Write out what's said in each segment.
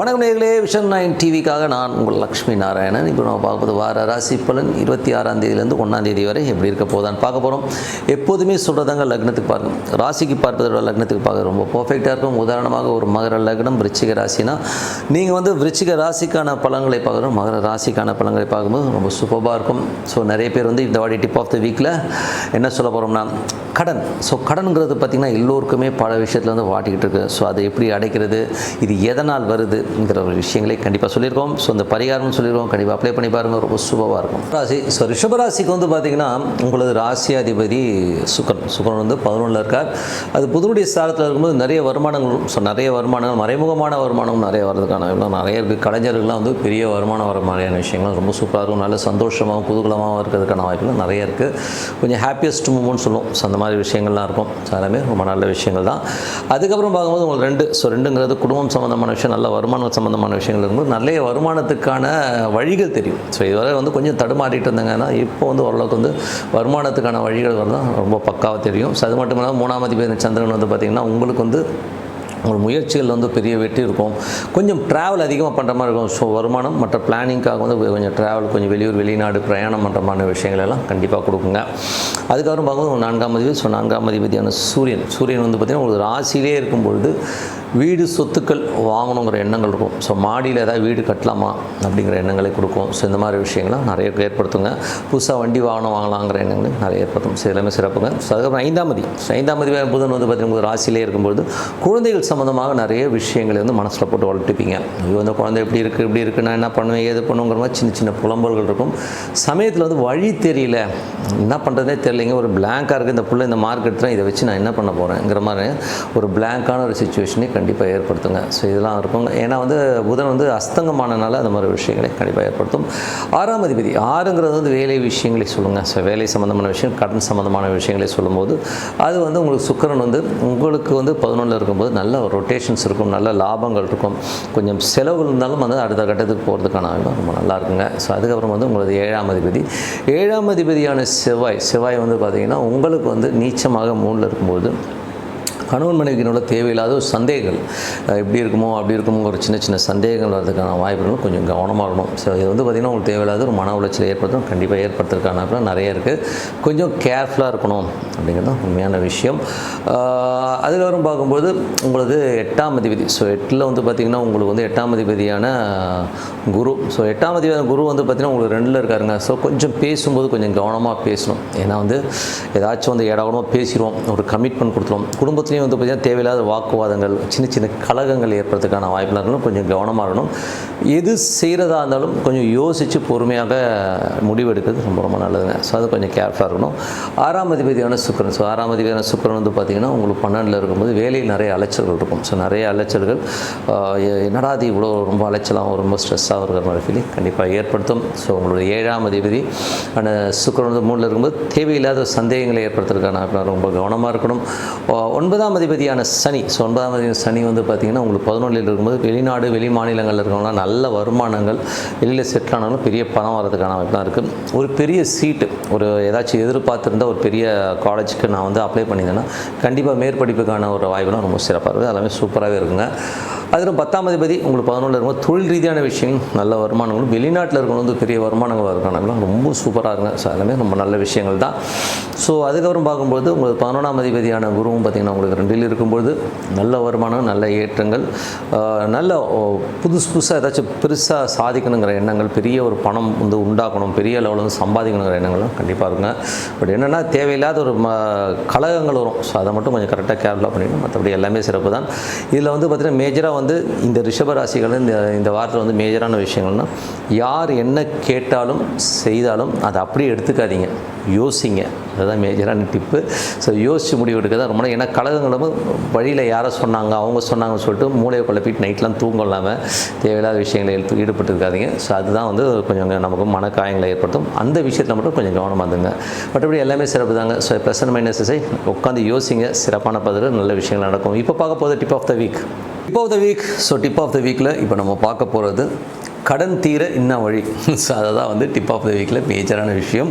வணக்கம் நேர்களே vision nine டிவிக்காக நான் உங்கள் லக்ஷ்மி நாராயணன். இப்போ நம்ம பார்க்குறது வார ராசி பலன் இருபத்தி ஆறாம் தேதியிலேருந்து ஒன்றாம் தேதி வரை எப்படி இருக்க போதான்னு பார்க்க போகிறோம் எப்போதுமே சொல்கிறதாங்க லக்னத்துக்கு பார்க்கணும். ராசிக்கு பார்ப்பதோட லக்னத்துக்கு பார்க்க ரொம்ப பர்ஃபெக்டாக இருக்கும். உதாரணமாக ஒரு மகர லக்னம் விருச்சிக ராசினா நீங்கள் வந்து விருச்சிக ராசிக்கான பலன்களை பார்க்குறோம் மகர ராசிக்கான பலன்களை பார்க்கும்போது ரொம்ப சூப்பராக இருக்கும். ஸோ நிறைய பேர் வந்து இந்த வாடி டிப் ஆஃப் த வீக்கில் என்ன சொல்ல போகிறோம்னா கடன். ஸோ கடன்கிறது பார்த்திங்கன்னா எல்லோருக்குமே பல விஷயத்தில் வந்து வாட்டிக்கிட்டு இருக்குது ஸோ அதை எப்படி அடைக்கிறது? இது எதனால் வருது? வருதுங்கிற ஒரு விஷயங்களை கண்டிப்பாக சொல்லியிருக்கோம். ஸோ இந்த பரிகாரம்னு சொல்லியிருக்கோம். கண்டிப்பாக அப்ளை பண்ணி பாருங்கள் ரொம்ப சூப்பராக இருக்கும். ராசி ஸோ ரிஷபராசிக்கு வந்து பார்த்திங்கன்னா உங்களது ராசியாதிபதி சுக்கரன். சுக்கரன் வந்து பதினொன்றில் இருக்கார். அது புதனுடைய ஸ்தானத்தில் இருக்கும்போது நிறைய வருமானங்களும் ஸோ நிறைய வருமானங்கள் மறைமுகமான வருமானம் நிறைய வர்றதுக்கான நிறைய இருக்குது கலைஞர்கள்லாம் வந்து பெரிய வருமானம் வர மாதிரியான விஷயங்கள். ரொம்ப சூப்பராக இருக்கும். நல்ல சந்தோஷமாகவும் குதூகலமாகவும் இருக்கிறதுக்கான வாய்ப்புகள் நிறைய இருக்குது கொஞ்சம் ஹாப்பியஸ்ட் மூமெண்ட் சொல்லுவோம். ஸோ அந்த மாதிரி விஷயங்கள்லாம் இருக்கும். ஸோ எல்லாமே ரொம்ப நல்ல விஷயங்கள் தான். அதுக்கப்புறம் பார்க்கும்போது உங்களுக்கு ரெண்டு ஸோ ரெண்டுங்கிறது குடும்பம் சம்மந்தமான விஷயம். நல்ல வருமானம் சம்மந்தமான விஷயங்கள் இருக்கும்போது நிறைய வருமானத்துக்கான வழிகள் தெரியும். ஸோ இதுவரை வந்து கொஞ்சம் தடுமாறிட்டு இருந்தாங்கன்னா இப்போ வந்து ஓரளவுக்கு வந்து வருமானத்துக்கான வழிகள் வரதான் ரொம்ப பக்காவாக தெரியும். ஸோ அது மட்டும் இல்லாமல் மூணாம் அதிபதி சந்திரன் வந்து பார்த்திங்கன்னா உங்களுக்கு வந்து உங்கள் முயற்சிகள் வந்து பெரிய வெற்றி இருக்கும். கொஞ்சம் ட்ராவல் அதிகமாக பண்ணுற மாதிரி இருக்கும். ஸோ வருமானம் மற்ற பிளானிங்காக வந்து கொஞ்சம் ட்ராவல் கொஞ்சம் வெளியூர் வெளிநாடு பிரயாணம் பண்ணுற மாதிரி விஷயங்கள் எல்லாம் கண்டிப்பாக கொடுக்குங்க. அதுக்கப்புறம் பார்க்கும்போது நான்காம் அதிபதி ஸோ நான்காம் அதிபதியான சூரியன். சூரியன் வந்து பார்த்திங்கன்னா உங்களுக்கு ராசியிலே இருக்கும் பொழுது வீடு சொத்துக்கள் வாங்கணுங்கிற எண்ணங்கள் இருக்கும். ஸோ மாடியில் ஏதாவது வீடு கட்டலாமா அப்படிங்கிற எண்ணங்களை கொடுக்கும். ஸோ இந்த மாதிரி விஷயங்கள்லாம் நிறைய ஏற்படுத்துங்க. புதுசாக வண்டி வாகனம் வாங்கலாங்கிற எண்ணங்கள் நிறைய ஏற்படுத்தும். ஸோ எல்லாமே சிறப்புங்க. ஸோ அதுக்கப்புறம் ஐந்தாம் மதி ஸோ ஐந்தாம் மதி புதன் வந்து பார்த்திங்கன்னா ராசியிலே இருக்கும்பொழுது குழந்தைகள் சம்மந்தமாக நிறைய விஷயங்களை வந்து மனசில் போட்டு வளர்த்துப்பீங்க. ஐயோ அந்த குழந்தை எப்படி இருக்குது இப்படி இருக்குது நான் என்ன பண்ணுவேன் ஏது பண்ணுங்கிற மாதிரி சின்ன சின்ன புலம்பல்கள் இருக்கும். சமயத்தில் வந்து வழி தெரியல. என்ன பண்ணுறதே தெரியலைங்க. ஒரு பிளாங்காக இருக்குது இந்த பிள்ளை இந்த மார்க் எடுத்துகிறேன் இதை வச்சு நான் என்ன பண்ண போகிறேங்கிற மாதிரி ஒரு பிளாங்கான ஒரு சுச்சுவேஷனே கண்டிப்பாக ஏற்படுத்துங்க. ஸோ இதெல்லாம் இருக்கும். ஏன்னா வந்து புதன் வந்து அஸ்தங்கமானனால அந்த மாதிரி விஷயங்களை கண்டிப்பாக ஏற்படுத்தும். ஆறாம் அதிபதி ஆறுங்கிறது வந்து வேலை விஷயங்களை சொல்லுங்கள் ஸோ வேலை சம்மந்தமான விஷயம் கடன் சம்மந்தமான விஷயங்களை சொல்லும்போது அது வந்து உங்களுக்கு சுக்கரன் வந்து உங்களுக்கு வந்து பதினொன்றில் இருக்கும்போது நல்ல ரொட்டேஷன்ஸ் இருக்கும் நல்ல லாபங்கள் இருக்கும். கொஞ்சம் செலவு இருந்தாலும் வந்து அடுத்த கட்டத்துக்கு போகிறதுக்கான ரொம்ப நல்லா இருக்குங்க. ஸோ அதுக்கப்புறம் வந்து உங்களது ஏழாம் அதிபதி. ஏழாம் அதிபதியான செவ்வாய் செவ்வாய் வந்து பார்த்திங்கன்னா உங்களுக்கு வந்து நீச்சமாக மூணில் இருக்கும்போது கணவன் மனைவிக்கினோட தேவையில்லாத ஒரு சந்தேகங்கள். எப்படி இருக்குமோ அப்படி இருக்குமோ ஒரு சின்ன சின்ன சந்தேகங்கள் வரதுக்கான வாய்ப்புகளும் கொஞ்சம் கவனமாக இருக்கணும். ஸோ இது வந்து பார்த்திங்கன்னா உங்களுக்கு தேவையில்லாத ஒரு மன உளைச்சல் ஏற்படுத்தும் கண்டிப்பாக ஏற்படுத்துறதுக்கான அப்புறம் நிறைய இருக்குது கொஞ்சம் கேர்ஃபுல்லாக இருக்கணும் அப்படிங்கிறது உண்மையான விஷயம். அதுக்கப்புறம் பார்க்கும்போது உங்களது எட்டாம் அதிபதி. ஸோ எட்டில் வந்து பார்த்திங்கன்னா உங்களுக்கு வந்து எட்டாம் அதிபதியான குரு. ஸோ எட்டாம் அதிபதியான குரு வந்து பார்த்திங்கன்னா உங்களுக்கு ரெண்டில் இருக்காருங்க. ஸோ கொஞ்சம் பேசும்போது கொஞ்சம் கவனமாக பேசணும். ஏன்னா வந்து ஏதாச்சும் வந்து இடகூடமாக பேசிடுவோம். ஒரு கமிட்மெண்ட் கொடுத்துருவோம். குடும்பத்துலேயும் வந்து பார்த்திங்கன்னா தேவையில்லாத வாக்குவாதங்கள் சின்ன சின்ன கழகங்கள் ஏற்படுறதுக்கான வாய்ப்புலாம் இருக்கணும் கொஞ்சம் கவனமாக இருக்கணும். எது செய்கிறதா இருந்தாலும் கொஞ்சம் யோசித்து பொறுமையாக முடிவெடுக்கிறது ரொம்ப ரொம்ப நல்லதுங்க. ஸோ அது கொஞ்சம் கேர்ஃபுல்லாக இருக்கணும். ஆறாம் அதிபதியான சுக்கரன். ஸோ ஆறாம் அதிபதியான சுக்கரன் வந்து பார்த்திங்கன்னா உங்களுக்கு பன்னெண்டில் இருக்கும்போது வேலையில் நிறைய அலைச்சல்கள் இருக்கும். ஸோ நிறைய அலைச்சல்கள் என்னடா அது இவ்வளோ ரொம்ப அலைச்சலாகவும் ரொம்ப ஸ்ட்ரெஸ்ஸாகவும் இருக்கிற மாதிரி ஃபீலிங் கண்டிப்பாக ஏற்படுத்தும். ஸோ உங்களுடைய ஏழாம் அதிபதி அந்த சுக்கரன் வந்து மூணில் இருக்கும்போது தேவையில்லாத சந்தேகங்களை ஏற்படுத்துறதுக்கான ரொம்ப கவனமாக இருக்கணும். ஒன்பதாம் ஒன்பதாம் அதிபதியான சனி. ஸோ ஒன்பதாம் அதிபதி சனி வந்து பார்த்திங்கன்னா உங்களுக்கு பதினொன்றில் இருக்கும்போது வெளிநாடு வெளி மாநிலங்களில் இருக்கவங்களாம் நல்ல வருமானங்கள் வெளியில் செட்டில் ஆனாலும் பெரிய பணம் வரதுக்கான வாய்ப்புலாம் இருக்குது ஒரு பெரிய சீட்டு ஒரு ஏதாச்சும் எதிர்பார்த்துருந்தா ஒரு பெரிய காலேஜுக்கு நான் வந்து அப்ளை பண்ணியிருந்தேன்னா கண்டிப்பாக மேற்படிப்புக்கான ஒரு வாய்ப்புலாம் ரொம்ப சிறப்பாக இருக்குது எல்லாமே சூப்பராகவே இருக்குங்க. அதில் பத்தாம் அதிபதி உங்களுக்கு பதினொன்றில் இருக்கும்போது தொழில் ரீதியான விஷயம் நல்ல வருமானங்களும் வெளிநாட்டில் இருக்கணும் வந்து பெரிய வருமானங்கள் வருமானங்களும் ரொம்ப சூப்பராக இருங்க ஸோ எல்லாமே ரொம்ப நல்ல விஷயங்கள் தான். ஸோ அதுக்கப்புறம் பார்க்கும்போது உங்களுக்கு பதினொன்றாம் அதிபதியான குருவும் பார்த்திங்கன்னா உங்களுக்கு ரெண்டில் இருக்கும்பொழுது நல்ல வருமானம் நல்ல ஏற்றங்கள் நல்ல புதுசு புதுசாக ஏதாச்சும் பெருசாக சாதிக்கணுங்கிற எண்ணங்கள் பெரிய ஒரு பணம் வந்து உண்டாக்கணும் பெரிய லெவலில் வந்து சம்பாதிக்கணுங்கிற எண்ணங்கள்லாம் கண்டிப்பாக இருக்குங்க. பட் என்னென்னா தேவையில்லாத ஒரு ம கலகங்கள் வரும். ஸோ அதை மட்டும் கொஞ்சம் கரெக்டாக கேர்ஃபுல்லாக பண்ணிடணும் மற்றபடி எல்லாமே சிறப்பு தான் இதில் வந்து பார்த்திங்கன்னா மேஜராக வந்து இந்த ரிஷபராசிகள் இந்த இந்த வாரத்தில் வந்து மேஜரான விஷயங்கள்னா யார் என்ன கேட்டாலும் செய்தாலும் அதை அப்படியே எடுத்துக்காதீங்க. யோசிங்க. அதுதான் மேஜரான டிப்பு ஸோ யோசித்து முடிவு எடுக்க தான் ரொம்ப ஏன்னா கழகங்களும் வழியில் யாரை சொன்னாங்க அவங்க சொன்னாங்கன்னு சொல்லிட்டு மூளையை குழப்பிட்டு நைட்லாம் தூங்க இல்லாமல் தேவையில்லாத விஷயங்களை எடுத்து ஈடுபட்டு இருக்காதீங்க ஸோ அதுதான் வந்து கொஞ்சம் நமக்கு மனக்காயங்களை ஏற்படுத்தும். அந்த விஷயத்தில் மட்டும் கொஞ்சம் கவனமாக இருந்துங்க. மற்றபடி எல்லாமே சிறப்பு தாங்க. ஸோ ப்ளஸ் மைனஸை உட்காந்து யோசிங்க. சிறப்பான பதில் நல்ல விஷயங்கள் நடக்கும். இப்போ பார்க்க போகிறது tip of the week tip of the week so tip of the வீக்கில் இப்போ நம்ம பார்க்க போகிறது கடன் தீர இன்ன வழி? ஸோ அதை தான் வந்து டிப் ஆஃப் த வீக்கில் மேஜரான விஷயம்.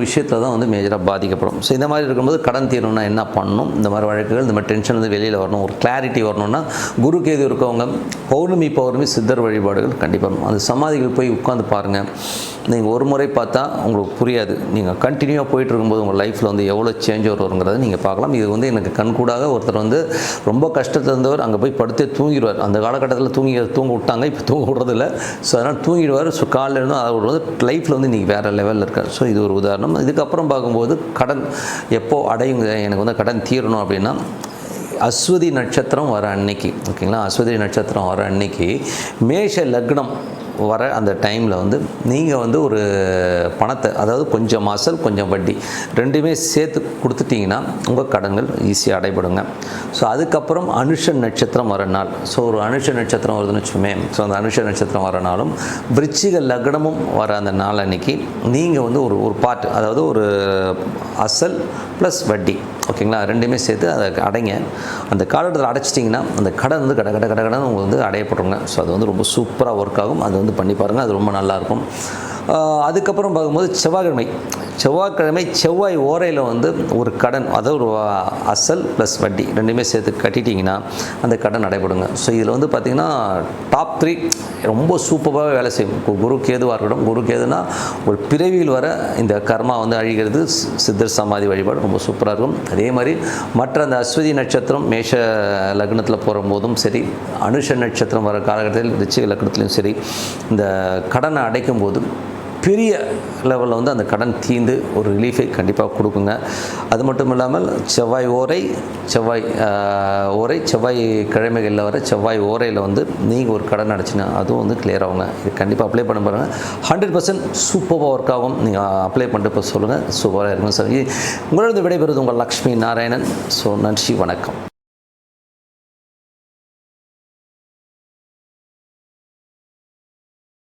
விஷயத்தில் தான் வந்து மேஜராக பாதிக்கப்படும். ஸோ இந்த மாதிரி இருக்கும்போது கடன் தீரணும்னா என்ன பண்ணணும்? இந்த மாதிரி வழக்குகள் இந்த மாதிரி டென்ஷன் வந்து வெளியில் வரணும். ஒரு கிளாரிட்டி வரணும்னா குரு கேது இருக்கவங்க பௌர்ணமி பௌர்ணமி சித்தர் வழிபாடுகள் கண்டிப்பாக அந்த சமாதிகள் போய் உட்காந்து பாருங்கள் நீங்கள் ஒரு முறை பார்த்தா உங்களுக்கு புரியாது. நீங்கள் கண்டினியூவாக போயிட்டு இருக்கும்போது உங்கள் லைஃப்பில் வந்து எவ்வளோ சேஞ்ச் வருங்கிறத நீங்கள் பார்க்கலாம். இது வந்து எனக்கு கண்கூடாக ஒருத்தர் வந்து ரொம்ப கஷ்டத்தில் இருந்தவர் அங்கே போய் படுத்தே தூங்கிடுவார். அந்த காலகட்டத்தில் தூங்கி தூங்க விட்டாங்க இப்போ தூங்க விடுறதில்ல. ஸோ அதனால் தூங்கிடுவார். ஸோ காலையில் இருந்தும் அவர் வந்து லைஃப்பில் வந்து இன்றைக்கி வேறு லெவலில் இருக்கார். ஸோ இது ஒரு உதாரணம். இதுக்கப்புறம் பார்க்கும்போது கடன் எப்போது அடையுங்க எனக்கு வந்து கடன் தீரணும் அப்படின்னா அஸ்வதி நட்சத்திரம் வர அன்னைக்கு ஓகேங்களா? அஸ்வதி நட்சத்திரம் வர அன்னைக்கு மேஷ லக்னம் வர அந்த டைமில் வந்து நீங்கள் வந்து ஒரு பணத்தை அதாவது கொஞ்சம் அசல் கொஞ்சம் வட்டி ரெண்டுமே சேர்த்து கொடுத்துட்டிங்கன்னா உங்கள் கடன்கள் ஈஸியாக அடைபடுங்க. ஸோ அதுக்கப்புறம் அனுஷ நட்சத்திரம் வர நாள். ஸோ ஒரு அனுஷ நட்சத்திரம் வருதுன்னு வச்சுமே ஸோ அந்த அனுஷ நட்சத்திரம் வர நாளும் விருச்சிக லக்னமும் வர அந்த நாள் அன்னைக்கு நீங்கள் வந்து ஒரு ஒரு பார்ட் அதாவது ஒரு அசல் ப்ளஸ் வட்டி. ஓகேங்களா ரெண்டுமே சேர்த்து அதை அடைங்க. அந்த காலகட்டத்தில் அடைச்சிட்டிங்கன்னா அந்த கடன் வந்து கட கட கட கடன் உங்களுக்கு வந்து அடையப்படுங்க ஸோ அது வந்து ரொம்ப சூப்பராக ஒர்க் ஆகும். அது வந்து பண்ணி பாருங்கள் அது ரொம்ப நல்லாயிருக்கும் அதுக்கப்புறம் பார்க்கும்போது செவ்வாய்க்கிழமை. செவ்வாய்க்கிழமை செவ்வாய் ஓரையில் வந்து ஒரு கடன் அதாவது ஒரு அசல் ப்ளஸ் வட்டி ரெண்டுமே சேர்த்து கட்டிட்டிங்கன்னா அந்த கடன் நடைபெறுங்க. ஸோ இதில் வந்து பார்த்திங்கன்னா டாப் த்ரீ ரொம்ப சூப்பராக வேலை செய்யும். குரு கேதுவாக இருக்கட்டும் குரு கேதுனா ஒரு பிறவியில் வர இந்த கர்மா வந்து அழிகிறது சித்தர் சமாதி வழிபாடு ரொம்ப சூப்பராக இருக்கும். அதே மாதிரி மற்ற அந்த அஸ்வதி நட்சத்திரம் மேஷ லக்னத்தில் போகிற போதும் சரி அனுஷ நட்சத்திரம் வர காலகட்டத்தில் ரிச்சிக லக்னத்துலையும் சரி இந்த கடனை அடைக்கும் போதும் பெரிய லெவலில் வந்து அந்த கடன் தீந்து ஒரு ரிலீஃபை கண்டிப்பாக கொடுக்குங்க. அது மட்டும் இல்லாமல் செவ்வாய் ஓரை செவ்வாய் ஓரை செவ்வாய் கிழமைகளில் வர செவ்வாய் ஓரையில் வந்து நீங்கள் ஒரு கடன் அடைச்சினா அதுவும் வந்து கிளியர் ஆகுங்க. இது கண்டிப்பாக அப்ளை பண்ண பாருங்கள் ஹண்ட்ரட் பர்சன்ட் சூப்பராக ஒர்க் ஆகும். நீங்கள் அப்ளை பண்ணிட்டு இப்போ சொல்லுங்கள் சூப்பராக இருக்கும் சார். உங்களோட விடைபெறுவது உங்கள் லக்ஷ்மி நாராயணன். ஸோ நன்றி வணக்கம்.